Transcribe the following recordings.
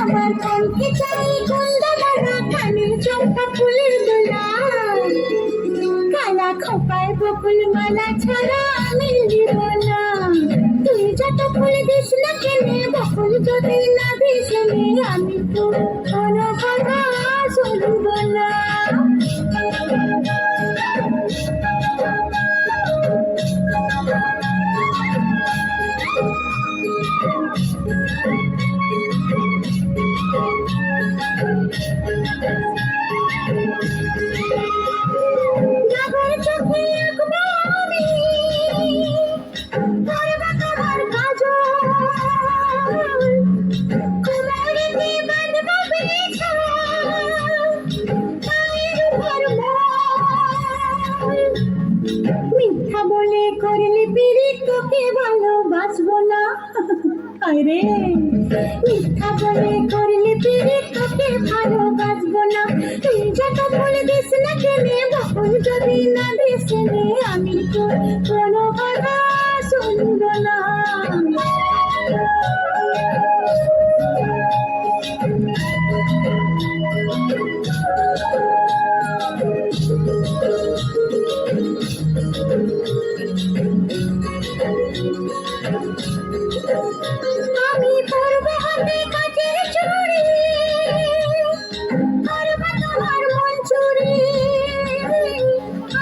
আমার কণ্ঠে চাই কুন্দমালা কানের চম্পা ফুলের খোপায় বকুল মালা ছাড়া আমি দিব না। তুই যত ফুল দিস না কেনে, বকুল যদি না দিস আমি তো করলে পিড়ি তোকে ভালোবাসবো না। আরে মিথ্যা বলে করলে পিড়ি তোকে ভালোবাসবো না। তুই যত বলে দিস না কেনে, বকুল যদি না দিস আমি তো কোনো কথা শুনব না।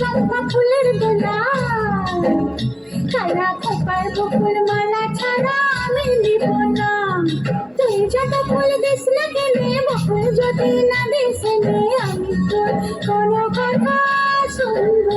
চম্পা ফুলের দোলা খারা খোপার বকুর মালা ছাড়া আমি নিব না। তুই যত ফুল দিস না কেনে, বকুল যদি না দিস আমি তোর কোনো কথা শুনব